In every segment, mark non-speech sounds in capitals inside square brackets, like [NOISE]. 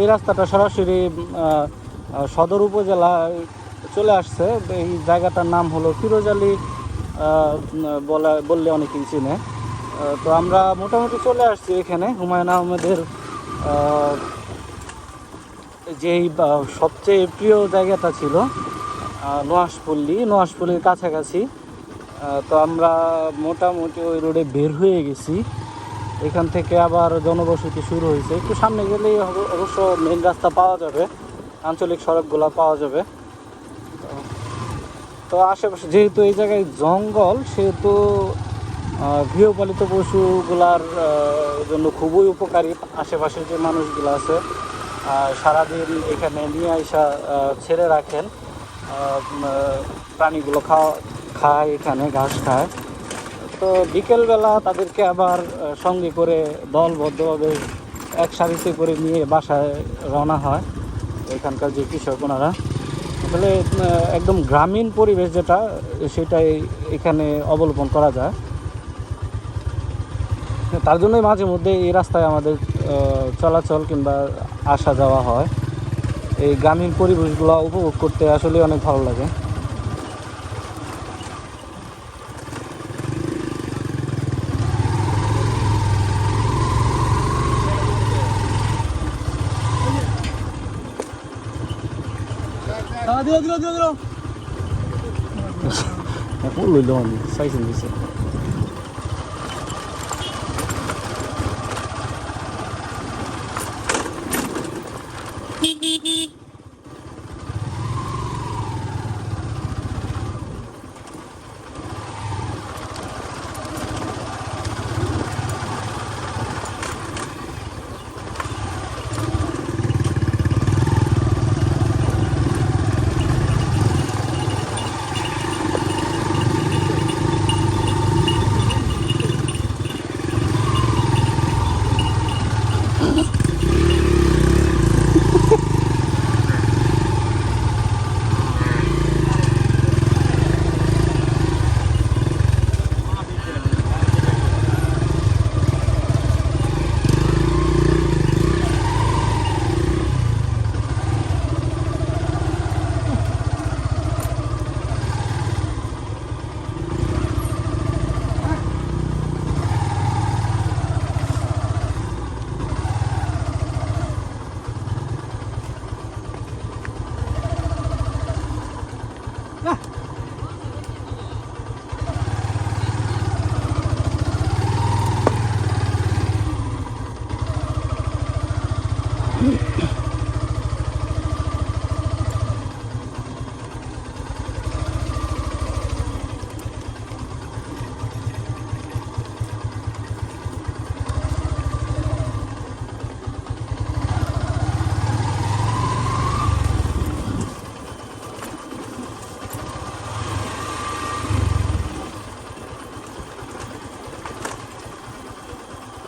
এই রাস্তাটা সরাসরি সদর উপজেলা চলে আসছে। এই জায়গাটার নাম হলো ফিরোজ আলী বলা, বললে অনেকেই চিনে। তো আমরা মোটামুটি চলে আসছি এখানে, হুমায়ুন আহমেদের যেই সবচেয়ে প্রিয় জায়গাটা ছিল নোয়াশপল্লী। নোয়াশপল্লির কাছাকাছি। তো আমরা মোটামুটি ওই রোডে বের হয়ে গেছি। এখান থেকে আবার জনবসতি শুরু হয়েছে। একটু সামনে গেলেই অব- অবশ্য মেন রাস্তা পাওয়া যাবে। আঞ্চলিক সড়কগুলো পাওয়া যাবে। তো- আশেপাশে যেহেতু এই জায়গায় জঙ্গল, সেহেতু গৃহপালিত পশুগুলার জন্য খুবই উপকারী আশেপাশে যে মানুষগুলো আছে সারাদিন এখানে নিয়ে আসা ছেড়ে রাখেন। প্রাণীগুলো খাওয়া, খায় এখানে, ঘাস খায়। তো বিকেলবেলা তাদেরকে আবার সঙ্গে করে দলবদ্ধভাবে এক সারিতে করে নিয়ে বাসায় রওনা হয় এখানকার যে কৃষক ওনারা। আসলে একদম গ্রামীণ পরিবেশ যেটা, সেটাই এখানে অবলম্বন করা যায়। তার জন্যই মাঝে মধ্যে এই রাস্তায় আমাদের চলাচল কিংবা আসা যাওয়া হয়। এই গ্রামীণ পরিবেশগুলো উপভোগ করতে আসলে অনেক ভালো লাগে। দিল দিল দিল দিল এখন লইল আমি চাইছেন দিছে Oh. [LAUGHS]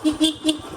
he [LAUGHS]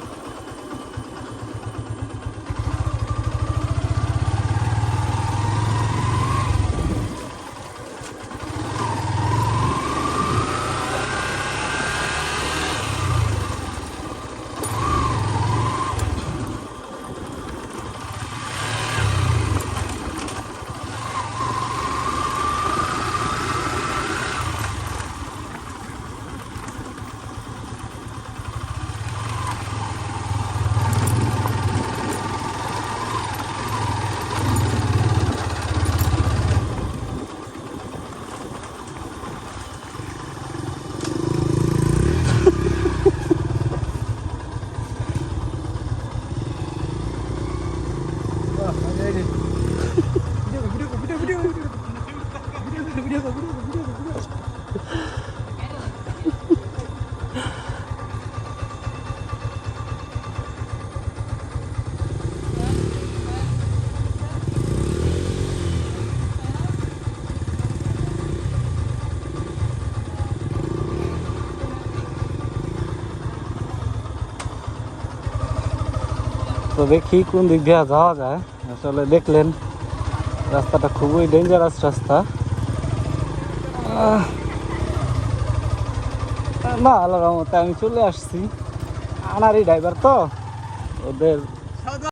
তো দেখি কোন দিক দিয়ে যাওয়া যায় আসলে দেখলেন, রাস্তাটা খুবই ডেঞ্জারাস রাস্তা। না আল্লাহ রহমতে আমি চলে আসছি। আনারই ড্রাইভার তো, ওদের